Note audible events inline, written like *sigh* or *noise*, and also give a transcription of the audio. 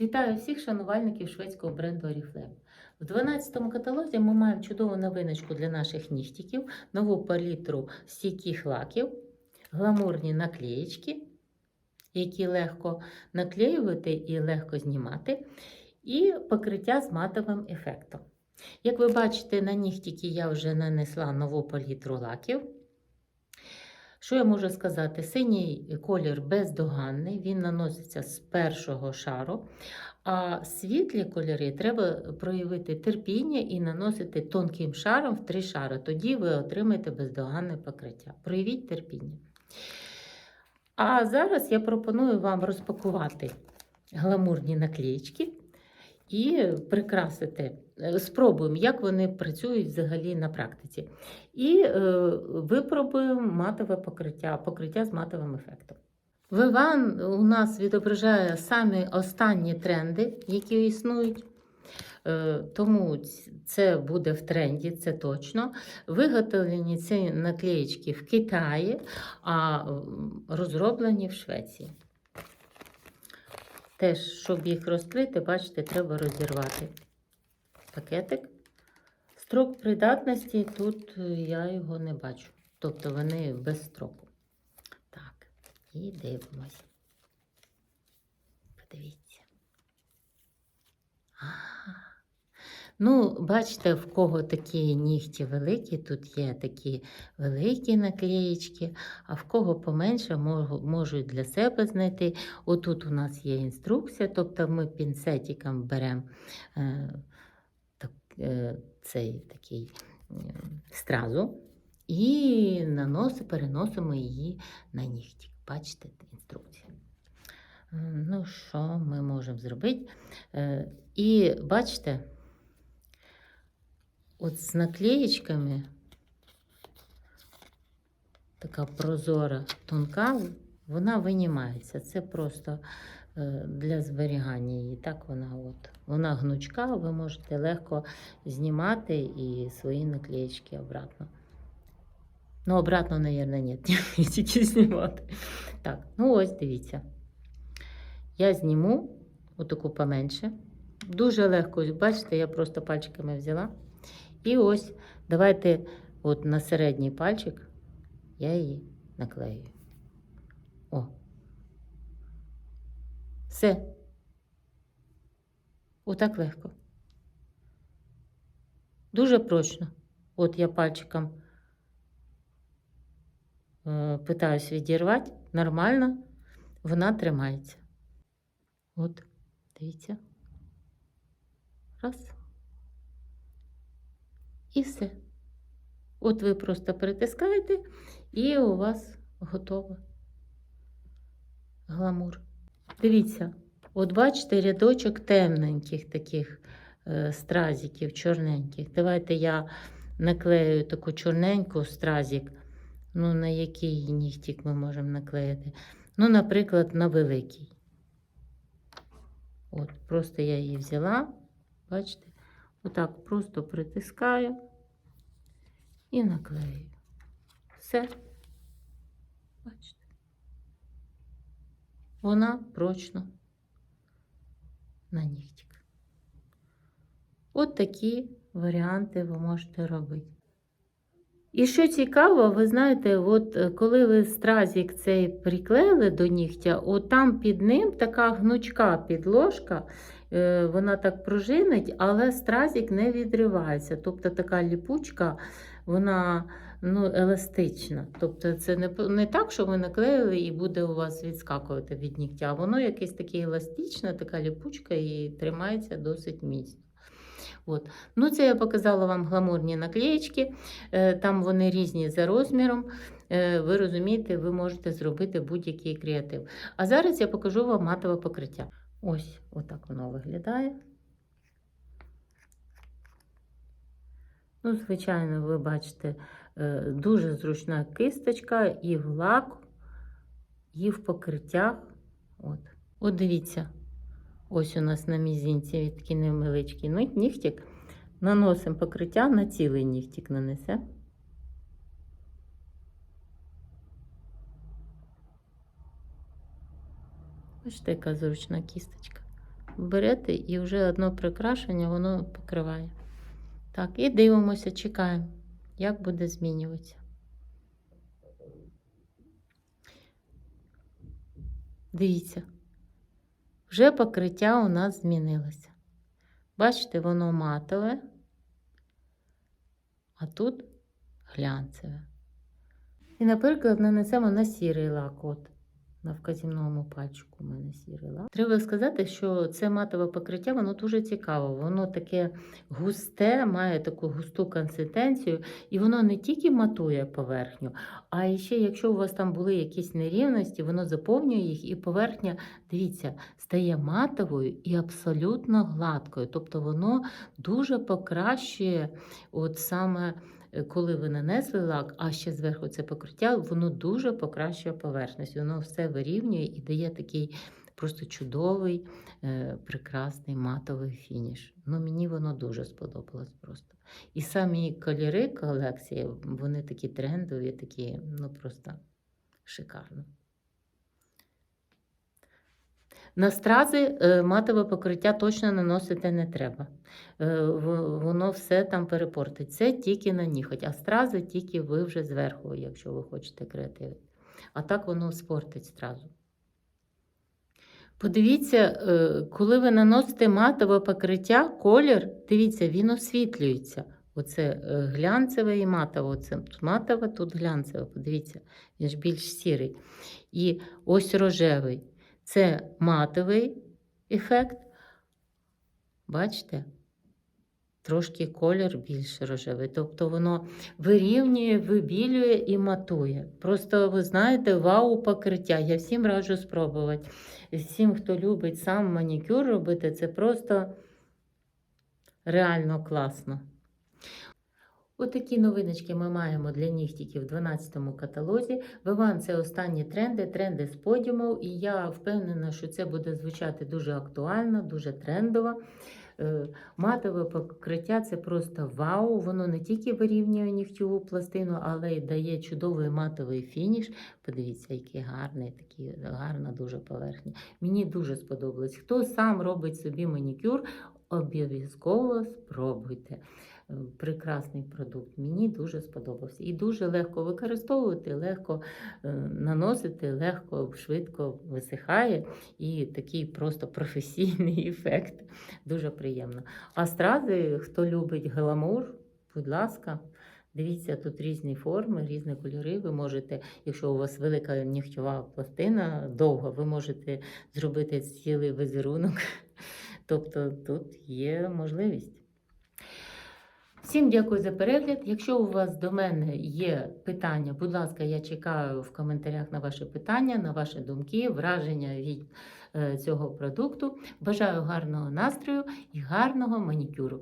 Вітаю всіх шанувальників шведського бренду Oriflame. В 12-му каталозі ми маємо чудову новиночку для наших нігтиків, нову палітру стійких лаків, гламурні наклеєчки, які легко наклеювати і легко знімати, і покриття з матовим ефектом. Як ви бачите, на нігтики я вже нанесла нову палітру лаків. Що я можу сказати? Синій колір бездоганний, він наноситься з першого шару, а світлі кольори треба проявити терпіння і наносити тонким шаром в три шари. Тоді ви отримаєте бездоганне покриття. Проявіть терпіння. А зараз я пропоную вам розпакувати гламурні наклеїчки і прикрасити. Е, Спробуємо, як вони працюють взагалі на практиці. І е, випробуємо матове покриття, покриття з матовим ефектом. Виван у нас відображає самі останні тренди, які існують. Е, Тому це буде в тренді, це точно. Виготовлені ці наклеїчки в Китаї, а розроблені в Швеції. Теж, щоб їх розкрити, бачите, треба розірвати пакетик. Строк придатності тут е, я його не бачу. Тобто вони без строку. Так, і дивимось. Подивіться. А, Ну, бачите, в кого такі нігті великі, тут є такі великі наклеїчки, а в кого поменше можуть для себе знайти. Отут у нас є інструкція, тобто ми пінцетиком беремо е, так, е, цей такий е, стразу і наносимо, переносимо її на нігтик. Бачите, інструкція. Е, Ну, що ми можемо зробити? Е, І бачите, от з наклеєчками така прозора, тонка, вона винімається. Це просто е, для зберігання її. Так вона от. Вона гнучка, ви можете легко знімати і свої наклеєчки обратно. Ну, обратно, мабуть, ні, *laughs* тільки знімати. Так, ну ось дивіться. Я зніму отаку поменше. Дуже легко, бачите, я просто пальчиками взяла. І ось давайте от на середній пальчик я її наклею. О. Все. Отак легко. Дуже прочно. От я пальчиком е, питаюсь відірвати. Нормально, вона тримається. От, дивіться. Раз. І все. От ви просто притискаєте, і у вас готово гламур. Дивіться, от бачите рядочок темненьких таких е, стразиків, чорненьких. Давайте я наклею таку чорненьку стразик. Ну, на який нігтик ми можемо наклеїти? Ну, наприклад, на великий. От, просто я її взяла, бачите, отак просто притискаю і наклею. Все. Бачите. Вона прочно на нігтик. От такі варіанти ви можете робити. І що цікаво, ви знаєте, от е, коли ви стразик цей приклеїли до нігтя, от там під ним така гнучка підложка, е, вона так пружинить, але стразик не відривається. Тобто така ліпучка, вона ну, еластична. Тобто це не, не так, що ви наклеїли і буде у вас відскакувати від нігтя. Воно якесь таке еластичне, така ліпучка і тримається досить міцно. От. Ну, це я показала вам гламурні наклеєчки. Е, Там вони різні за розміром. Е, Ви розумієте, ви можете зробити будь-який креатив. А зараз я покажу вам матове покриття. Ось отак воно виглядає. Ну, звичайно, ви бачите, е, дуже зручна кисточка і в лак, і в покриттях. От, От дивіться, ось у нас на мізинці такий невеличкий ні- нігтик. Наносимо покриття на цілий нігтик нанесе. Бачите, яка зручна кісточка. берете і вже одно прикрашення воно покриває. Так, і дивимося, чекаємо, як буде змінюватися. Дивіться, вже покриття у нас змінилося. Бачите, воно матове, а тут глянцеве. І, наприклад, нанесемо на сірий лак. От, на вказівному пальчику у мене сірий лак. Треба сказати, що це матове покриття, воно дуже цікаве. Воно таке густе, має таку густу консистенцію, і воно не тільки матує поверхню, а ще, якщо у вас там були якісь нерівності, воно заповнює їх, і поверхня, дивіться, стає матовою і абсолютно гладкою. Тобто воно дуже покращує, от саме е, коли ви нанесли лак, а ще зверху це покриття, воно дуже покращує поверхність. Воно все вирівнює і дає такий просто чудовий, е, прекрасний матовий фініш. Ну, мені воно дуже сподобалось просто. І самі кольори колекції, вони такі трендові, такі, ну просто шикарно. На стрази е, матове покриття точно наносити не треба. Е, Воно все там перепортить. Це тільки на ніготь, а стрази тільки ви вже зверху, якщо ви хочете креативити. А так воно спортить стразу. Подивіться, е, коли ви наносите матове покриття, колір, дивіться, він освітлюється. Оце е, глянцеве і матове. Оце тут матове, тут глянцеве. Подивіться, він ж більш сірий. І ось рожевий. Це матовий ефект. Бачите? Трошки колір більш рожевий. Тобто воно вирівнює, вибілює і матує. Просто ви знаєте, вау покриття. Я всім раджу спробувати. Всім, хто любить сам манікюр робити, це просто реально класно. Отакі новиночки ми маємо для нігтіків в 12 каталозі. Виван це останні тренди, тренди з подіумів, і я впевнена, що це буде звучати дуже актуально, дуже трендово. Е, Матове покриття це просто вау. Воно не тільки вирівнює нігтьову пластину, але й дає чудовий матовий фініш. Подивіться, який гарний, такий гарна дуже поверхня. Мені дуже сподобалось. Хто сам робить собі манікюр, обов'язково спробуйте. Прекрасний продукт. Мені дуже сподобався. І дуже легко використовувати, легко е, наносити, легко, швидко висихає. І такий просто професійний *laughs* ефект. Дуже приємно. А стрази, хто любить гламур, будь ласка. Дивіться, тут різні форми, різні кольори. Ви можете, якщо у вас велика нігтєва пластина, довга, ви можете зробити цілий візерунок. *laughs* Тобто тут є можливість. Всім дякую за перегляд. Якщо у вас до мене є питання, будь ласка, я чекаю в коментарях на ваші питання, на ваші думки, враження від е, цього продукту. Бажаю гарного настрою і гарного манікюру.